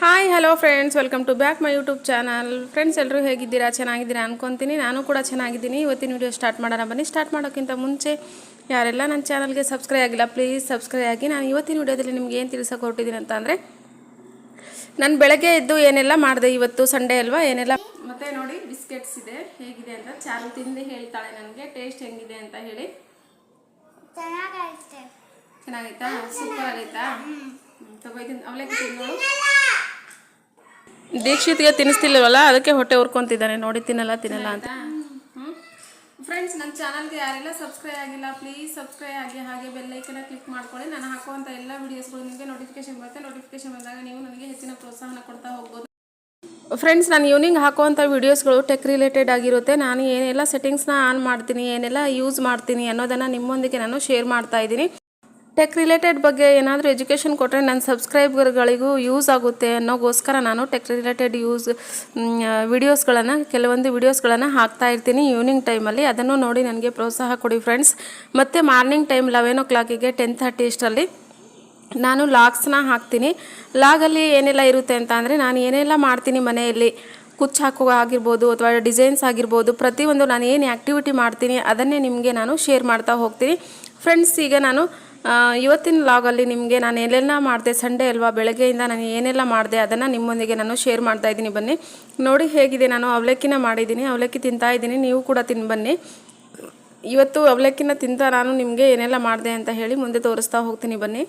Hi hello friends welcome to back my YouTube channel friends ಎಲ್ಲರೂ ಹೇಗಿದ್ದೀರಾ? ಚೆನ್ನಾಗಿದ್ದೀರಾ ಅನ್ಕೊತೀನಿ. ನಾನು ಕೂಡ ಚೆನ್ನಾಗಿದ್ದೀನಿ. ಇವತ್ತಿನ ವಿಡಿಯೋ ಸ್ಟಾರ್ಟ್ ಮಾಡೋಣ ಬನ್ನಿ. ಸ್ಟಾರ್ಟ್ ಮಾಡೋಕ್ಕಿಂತ ಮುಂಚೆ ಯಾರೆಲ್ಲ ನನ್ನ ಚಾನಲ್ಗೆ ಸಬ್ಸ್ಕ್ರೈಬ್ ಆಗಿಲ್ಲ ಪ್ಲೀಸ್ ಸಬ್ಸ್ಕ್ರೈಬ್ ಆಗಿ. ನಾನು ಇವತ್ತಿನ ವಿಡಿಯೋದಲ್ಲಿ ನಿಮ್ಗೆ ಏನು ತಿಳಿಸೋಕೆ ಹೊರಟಿದ್ದೀನಿ ಅಂತ ಅಂದರೆ ನಾನು ಬೆಳಗ್ಗೆ ಎದ್ದು ಏನೆಲ್ಲ ಮಾಡಿದೆ ಇವತ್ತು? ಸಂಡೇ ಅಲ್ವಾ? ಏನೆಲ್ಲ ಮತ್ತೆ ನೋಡಿ ಬಿಸ್ಕೆಟ್ಸ್ ಇದೆ. ಹೇಗಿದೆ ಅಂತ ಚಾರು ತಿಂದು ಹೇಳ್ತಾಳೆ ನನಗೆ. ಟೇಸ್ಟ್ ಹೆಂಗಿದೆ ಅಂತ ಹೇಳಿ. ಚೆನ್ನಾಗೈತೆ. ಚೆನ್ನಾಗೈತಾ? ಸೂಪರ್ ಆಗೈತಾ? ತಗೋಯ್ತೀನಿ. ಅವಲಕ್ಕಿ ತಿನ್ನೋ. ನೋಡು ದೀಕ್ಷಿತ್ಗೆ ತಿನ್ನಿಸ್ತಿಲ್ಲವಲ್ಲ? ಅದಕ್ಕೆ ಹೊಟ್ಟೆ ಉರ್ಕೊಂತಿದ್ದಾನೆ. ನೋಡಿ ತಿನ್ನಲ್ಲ ತಿನ್ನಲ್ಲ ಅಂತ. ಫ್ರೆಂಡ್ಸ್ ನನ್ನ ಚಾನಲ್ಗೆ ಯಾರೆಲ್ಲ ಸಬ್ಸ್ಕ್ರೈಬ್ ಆಗಿಲ್ಲ ಪ್ಲೀಸ್ ಸಬ್ಸ್ಕ್ರೈಬ್ ಆಗಿ ಹಾಗೆ ಬೆಲ್ಲೈಕನ್ನ ಕ್ಲಿಕ್ ಮಾಡ್ಕೊಳ್ಳಿ. ನಾನು ಹಾಕುವಂಥ ಎಲ್ಲ ವೀಡಿಯೋಸ್ಗಳು ನಿಮಗೆ ನೋಟಿಫಿಕೇಶನ್ ಬರುತ್ತೆ. ನೋಟಿಫಿಕೇಶನ್ ಬಂದಾಗ ನೀವು ನನಗೆ ಹೆಚ್ಚಿನ ಪ್ರೋತ್ಸಾಹನ ಕೊಡ್ತಾ ಹೋಗ್ಬೋದು. ಫ್ರೆಂಡ್ಸ್ ನಾನು ಈವ್ನಿಂಗ್ ಹಾಕುವಂಥ ವೀಡಿಯೋಸ್ಗಳು ಟೆಕ್ ರಿಲೇಟೆಡ್ ಆಗಿರುತ್ತೆ. ನಾನು ಏನೆಲ್ಲ ಸೆಟ್ಟಿಂಗ್ಸ್ನ ಆನ್ ಮಾಡ್ತೀನಿ ಏನೆಲ್ಲ ಯೂಸ್ ಮಾಡ್ತೀನಿ ಅನ್ನೋದನ್ನು ನಿಮ್ಮೊಂದಿಗೆ ನಾನು ಶೇರ್ ಮಾಡ್ತಾ ಇದ್ದೀನಿ. ಟೆಕ್ ರಿಲೇಟೆಡ್ ಬಗ್ಗೆ ಏನಾದರೂ ಎಜುಕೇಷನ್ ಕೊಟ್ಟರೆ ನನ್ನ ಸಬ್ಸ್ಕ್ರೈಬರ್ಗಳಿಗೂ ಯೂಸ್ ಆಗುತ್ತೆ ಅನ್ನೋಗೋಸ್ಕರ ನಾನು ಟೆಕ್ ರಿಲೇಟೆಡ್ ಯೂಸ್ ವಿಡಿಯೋಸ್ಗಳನ್ನು ಕೆಲವೊಂದು ವಿಡಿಯೋಸ್ಗಳನ್ನು ಹಾಕ್ತಾ ಇರ್ತೀನಿ ಈವ್ನಿಂಗ್ ಟೈಮಲ್ಲಿ ಅದನ್ನು ನೋಡಿ ನನಗೆ ಪ್ರೋತ್ಸಾಹ ಕೊಡಿ ಫ್ರೆಂಡ್ಸ್ ಮತ್ತು ಮಾರ್ನಿಂಗ್ ಟೈಮ್ ಲೆವೆನ್ ಓ ಕ್ಲಾಕಿಗೆ ಟೆನ್ ಥರ್ಟಿ ಇಷ್ಟರಲ್ಲಿ ನಾನು ಲಾಗ್ಸ್ನ ಹಾಕ್ತೀನಿ. ಲಾಗಲ್ಲಿ ಏನೆಲ್ಲ ಇರುತ್ತೆ ಅಂತ ಅಂದರೆ ನಾನು ಏನೆಲ್ಲ ಮಾಡ್ತೀನಿ ಮನೆಯಲ್ಲಿ? ಕುಚ್ಚು ಹಾಕುವ ಆಗಿರ್ಬೋದು ಅಥವಾ ಡಿಸೈನ್ಸ್ ಆಗಿರ್ಬೋದು, ಪ್ರತಿಯೊಂದು ನಾನು ಏನು ಆ್ಯಕ್ಟಿವಿಟಿ ಮಾಡ್ತೀನಿ ಅದನ್ನೇ ನಿಮಗೆ ನಾನು ಶೇರ್ ಮಾಡ್ತಾ ಹೋಗ್ತೀನಿ. ಫ್ರೆಂಡ್ಸ್ ಈಗ ನಾನು ಇವತ್ತಿನ ಲಾಗಲ್ಲಿ ನಿಮಗೆ ನಾನು ಏನೆಲ್ಲ ಮಾಡಿದೆ, ಸಂಡೇ ಅಲ್ವಾ, ಬೆಳಗ್ಗೆಯಿಂದ ನಾನು ಏನೆಲ್ಲ ಮಾಡಿದೆ ಅದನ್ನು ನಿಮ್ಮೊಂದಿಗೆ ನಾನು ಶೇರ್ ಮಾಡ್ತಾ ಇದ್ದೀನಿ. ಬನ್ನಿ. ನೋಡಿ ಹೇಗಿದೆ, ನಾನು ಅವಲಕ್ಕಿನ ಮಾಡಿದ್ದೀನಿ, ಅವಲಕ್ಕಿ ತಿಂತಾ ಇದ್ದೀನಿ, ನೀವು ಕೂಡ ತಿನ್ ಬನ್ನಿ. ಇವತ್ತು ಅವಲಕ್ಕಿನ ತಿಂತ ನಾನು ನಿಮಗೆ ಏನೆಲ್ಲ ಮಾಡಿದೆ ಅಂತ ಹೇಳಿ ಮುಂದೆ ತೋರಿಸ್ತಾ ಹೋಗ್ತೀನಿ. ಬನ್ನಿ.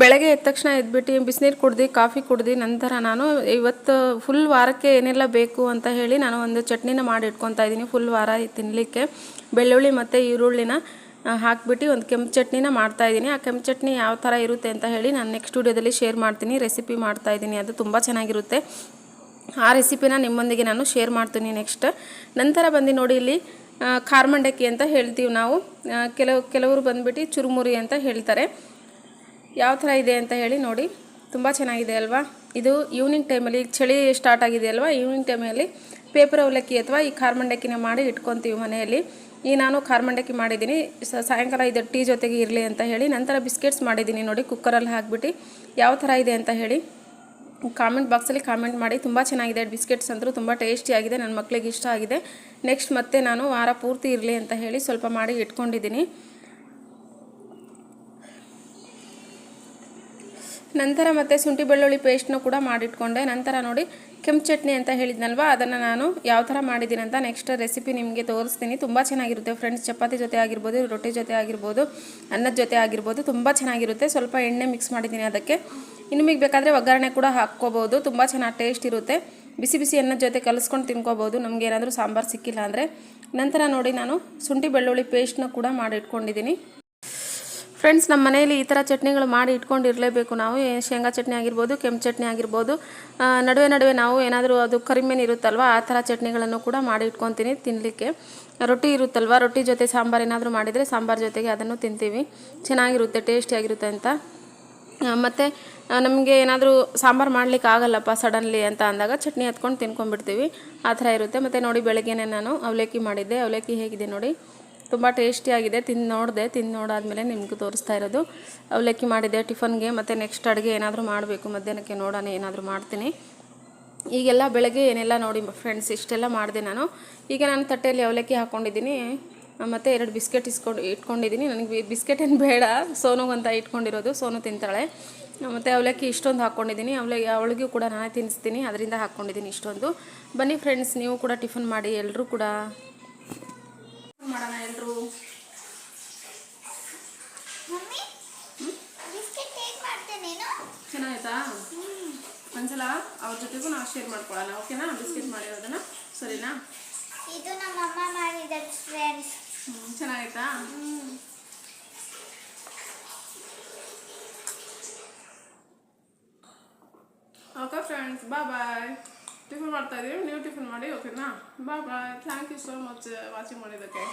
ಬೆಳಗ್ಗೆ ಎದ್ದ ತಕ್ಷಣ ಎದ್ಬಿಟ್ಟು ಬಿಸಿನೀರು ಕುಡ್ದು, ಕಾಫಿ ಕುಡ್ದು, ನಂತರ ನಾನು ಇವತ್ತು ಫುಲ್ ವಾರಕ್ಕೆ ಏನೆಲ್ಲ ಬೇಕು ಅಂತ ಹೇಳಿ ನಾನು ಒಂದು ಚಟ್ನಿನ ಮಾಡಿ ಇಟ್ಕೊತಾ ಇದ್ದೀನಿ. ಫುಲ್ ವಾರ ತಿನ್ನಲಿಕ್ಕೆ ಬೆಳ್ಳುಳ್ಳಿ ಮತ್ತು ಈರುಳ್ಳಿನ ಹಾಕ್ಬಿಟ್ಟು ಒಂದು ಕೆಂಪು ಚಟ್ನಿನ ಮಾಡ್ತಾ ಇದ್ದೀನಿ. ಆ ಕೆಂಪು ಚಟ್ನಿ ಯಾವ ಥರ ಇರುತ್ತೆ ಅಂತ ಹೇಳಿ ನಾನು ನೆಕ್ಸ್ಟ್ ವಿಡಿಯೋದಲ್ಲಿ ಶೇರ್ ಮಾಡ್ತೀನಿ. ರೆಸಿಪಿ ಮಾಡ್ತಾ ಇದ್ದೀನಿ. ಅದು ತುಂಬ ಚೆನ್ನಾಗಿರುತ್ತೆ. ಆ ರೆಸಿಪಿನ ನಿಮ್ಮೊಂದಿಗೆ ನಾನು ಶೇರ್ ಮಾಡ್ತೀನಿ ನೆಕ್ಸ್ಟ್. ನಂತರ ಬಂದು ನೋಡಿ ಇಲ್ಲಿ ಖಾರ್ಮಂಡಕ್ಕಿ ಅಂತ ಹೇಳ್ತೀವಿ ನಾವು. ಕೆಲವು, ಕೆಲವರು ಬಂದುಬಿಟ್ಟು ಚುರುಮುರಿ ಅಂತ ಹೇಳ್ತಾರೆ. ಯಾವ ಥರ ಇದೆ ಅಂತ ಹೇಳಿ ನೋಡಿ. ತುಂಬ ಚೆನ್ನಾಗಿದೆ ಅಲ್ವಾ? ಇದು ಈವ್ನಿಂಗ್ ಟೈಮಲ್ಲಿ ಚಳಿ ಸ್ಟಾರ್ಟ್ ಆಗಿದೆ ಅಲ್ವಾ? ಈವ್ನಿಂಗ್ ಟೈಮಲ್ಲಿ ಪೇಪರ್ ಅವಲಕ್ಕಿ ಅಥವಾ ಈ ಖಾರ್ಮಂಡಕ್ಕಿನ ಮಾಡಿ ಇಟ್ಕೊತೀವಿ ಮನೆಯಲ್ಲಿ. ಈ ನಾನು ಖಾರ ಮಂಡಕ್ಕಿ ಮಾಡಿದ್ದೀನಿ ಸಾಯಂಕಾಲ ಇದು ಟೀ ಜೊತೆಗೆ ಇರಲಿ ಅಂತ ಹೇಳಿ ನಂತರ ಬಿಸ್ಕೆಟ್ಸ್ ಮಾಡಿದ್ದೀನಿ ನೋಡಿ, ಕುಕ್ಕರಲ್ಲಿ ಹಾಕಿಬಿಟ್ಟು. ಯಾವ ಥರ ಇದೆ ಅಂತ ಹೇಳಿ. ಕಾಮೆಂಟ್ ಬಾಕ್ಸಲ್ಲಿ ಕಾಮೆಂಟ್ ಮಾಡಿ. ತುಂಬ ಚೆನ್ನಾಗಿದೆ, ಬಿಸ್ಕೆಟ್ಸ್ ಅಂದರೂ ತುಂಬ ಟೇಸ್ಟಿಯಾಗಿದೆ ನನ್ನ ಮಕ್ಕಳಿಗೆ ಇಷ್ಟ ಆಗಿದೆ. ನೆಕ್ಸ್ಟ್ ಮತ್ತೆ ನಾನು ವಾರ ಪೂರ್ತಿ ಇರಲಿ ಅಂತ ಹೇಳಿ ಸ್ವಲ್ಪ ಮಾಡಿ ಇಟ್ಕೊಂಡಿದ್ದೀನಿ. ನಂತರ ಮತ್ತೆ ಶುಂಠಿ ಬೆಳ್ಳುಳ್ಳಿ ಪೇಸ್ಟ್ನೂ ಕೂಡ ಮಾಡಿಟ್ಕೊಂಡೆ. ನಂತರ ನೋಡಿ ಕೆಂಪು ಚಟ್ನಿ ಅಂತ ಹೇಳಿದ್ನಲ್ವ? ಅದನ್ನು ನಾನು ಯಾವ ಥರ ಮಾಡಿದ್ದೀನಿ ಅಂತ ನೆಕ್ಸ್ಟ್ ರೆಸಿಪಿ ನಿಮಗೆ ತೋರಿಸ್ತೀನಿ. ತುಂಬ ಚೆನ್ನಾಗಿರುತ್ತೆ ಫ್ರೆಂಡ್ಸ್ ಚಪಾತಿ ಜೊತೆ ಆಗಿರ್ಬೋದು, ರೊಟ್ಟಿ ಜೊತೆ ಆಗಿರ್ಬೋದು, ಅನ್ನದ ಜೊತೆ ಆಗಿರ್ಬೋದು, ತುಂಬ ಚೆನ್ನಾಗಿರುತ್ತೆ. ಸ್ವಲ್ಪ ಎಣ್ಣೆ ಮಿಕ್ಸ್ ಮಾಡಿದ್ದೀನಿ ಅದಕ್ಕೆ. ಇನ್ನು ನಿಮಗೆ ಬೇಕಾದರೆ ಒಗ್ಗರಣೆ ಕೂಡ ಹಾಕ್ಕೋಬೋದು. ತುಂಬ ಚೆನ್ನಾಗಿ ಟೇಸ್ಟ್ ಇರುತ್ತೆ. ಬಿಸಿ ಬಿಸಿ ಅನ್ನದ ಜೊತೆ ಕಲಿಸ್ಕೊಂಡು ತಿನ್ಕೋಬೋದು. ನಮಗೆ ಏನಾದರೂ ಸಾಂಬಾರು ಸಿಕ್ಕಿಲ್ಲ ಅಂದರೆ. ನಂತರ ನೋಡಿ ನಾನು ಶುಂಠಿ ಬೆಳ್ಳುಳ್ಳಿ ಪೇಸ್ಟ್ನ ಕೂಡ ಮಾಡಿ ಇಟ್ಕೊಂಡಿದ್ದೀನಿ ಫ್ರೆಂಡ್ಸ್ ನಮ್ಮ ಮನೆಯಲ್ಲಿ ಈ ಥರ ಚಟ್ನಿಗಳು ಮಾಡಿ ಇಟ್ಕೊಂಡಿರಲೇಬೇಕು. ನಾವು ಶೇಂಗಾ ಚಟ್ನಿ ಆಗಿರ್ಬೋದು, ಕೆಂಪು ಚಟ್ನಿ ಆಗಿರ್ಬೋದು ನಡುವೆ ನಡುವೆ ನಾವು ಏನಾದರೂ ಅದು ಕರಿಮೇನು ಇರುತ್ತಲ್ವ, ಆ ಥರ ಚಟ್ನಿಗಳನ್ನು ಕೂಡ ಮಾಡಿ ಇಟ್ಕೊತೀನಿ ತಿನ್ನಲಿಕ್ಕೆ ರೊಟ್ಟಿ ಇರುತ್ತಲ್ವ, ರೊಟ್ಟಿ ಜೊತೆ ಸಾಂಬಾರು ಏನಾದರೂ ಮಾಡಿದರೆ ಸಾಂಬಾರು ಜೊತೆಗೆ ಅದನ್ನು ತಿಂತೀವಿ. ಚೆನ್ನಾಗಿರುತ್ತೆ, ಟೇಸ್ಟಿಯಾಗಿರುತ್ತೆ ಅಂತ. ಮತ್ತು ನಮಗೆ ಏನಾದರೂ ಸಾಂಬಾರು ಮಾಡ್ಲಿಕ್ಕೆ ಆಗಲ್ಲಪ್ಪ ಸಡನ್ಲಿ ಅಂತ ಅಂದಾಗ ಚಟ್ನಿ ಹತ್ಕೊಂಡು ತಿನ್ಕೊಂಡ್ಬಿಡ್ತೀವಿ. ಆ ಥರ ಇರುತ್ತೆ. ಮತ್ತು ನೋಡಿ, ಬೆಳಗ್ಗೆನೇ ನಾನು ಅವಲಕ್ಕಿ ಮಾಡಿದ್ದೆ. ಅವಲಕ್ಕಿ ಹೇಗಿದೆ ನೋಡಿ. ತುಂಬ ಟೇಸ್ಟಿಯಾಗಿದೆ ತಿಂದು ನೋಡಿದೆ ತಿಂದು ನೋಡಾದಮೇಲೆ ನಿಮಗೆ ತೋರಿಸ್ತಾ ಇರೋದು. ಅವಲಕ್ಕಿ ಮಾಡಿದೆ, ಟಿಫನ್ಗೆ ಮತ್ತು ನೆಕ್ಸ್ಟ್ ಅಡುಗೆ ಏನಾದರೂ ಮಾಡಬೇಕು. ಮಧ್ಯಾಹ್ನಕ್ಕೆ ನೋಡೋಣ, ಏನಾದರೂ ಮಾಡ್ತೀನಿ. ಈಗೆಲ್ಲ ಬೆಳಗ್ಗೆ ಏನೆಲ್ಲ ನೋಡಿ ಫ್ರೆಂಡ್ಸ್ ಇಷ್ಟೆಲ್ಲ ಮಾಡಿದೆ ನಾನು. ಈಗ ನಾನು ತಟ್ಟೆಯಲ್ಲಿ ಅವಲಕ್ಕಿ ಹಾಕ್ಕೊಂಡಿದ್ದೀನಿ ಮತ್ತು ಎರಡು ಬಿಸ್ಕೆಟ್ ಇಸ್ಕೊಂಡು ಇಟ್ಕೊಂಡಿದ್ದೀನಿ. ನನಗೆ ಬಿಸ್ಕೆಟ್ ಏನು ಬೇಡ. ಸೋನುಗಂತ ಇಟ್ಕೊಂಡಿರೋದು. ಸೋನು ತಿಂತಾಳೆ. ಮತ್ತು ಅವಲಕ್ಕಿ ಇಷ್ಟೊಂದು ಹಾಕ್ಕೊಂಡಿದ್ದೀನಿ ಅವಲಕ್ಕಿ ಅವಳಿಗೂ ಕೂಡ ನಾನೇ ತಿನ್ನಿಸ್ತೀನಿ ಅದರಿಂದ ಹಾಕ್ಕೊಂಡಿದ್ದೀನಿ ಇಷ್ಟೊಂದು. ಬನ್ನಿ ಫ್ರೆಂಡ್ಸ್ ನೀವು ಕೂಡ ಟಿಫನ್ ಮಾಡಿ ಎಲ್ಲರೂ ಕೂಡ ಮಾಡೋಣ ಎಲ್ಲರೂ ಚೆನ್ನಾಯ್ತಾ ಒಂದ್ಸಲ ಅವ್ರ ಜೊತೆಗೂ ನಾವು ಶೇರ್ ಮಾಡ್ಕೊಳ್ಳೋಣ ಓಕೆನಾ ಬಿಸ್ಕೆಟ್ ಮಾಡಿರೋದನ್ನ? ಸರಿನಾ? ಇದು ನಮ್ಮ ಅಮ್ಮ ಮಾಡಿದ ಫ್ರೆಂಡ್ಸ್ ಹ್ಮ್, ಚೆನ್ನಾಗಿತ್ತಾ ಓಕೆ ಫ್ರೆಂಡ್ಸ್ ಬಾ ಬಾಯ್ ಟಿಫನ್ ಮಾಡ್ತಾ ಇದ್ದೀವಿ ನೀವು ಟಿಫಿನ್ ಮಾಡಿ, ಓಕೆನಾ? ಬಾ bye thank you so much watching ಮಾಡಿದ್ದಕ್ಕೆ.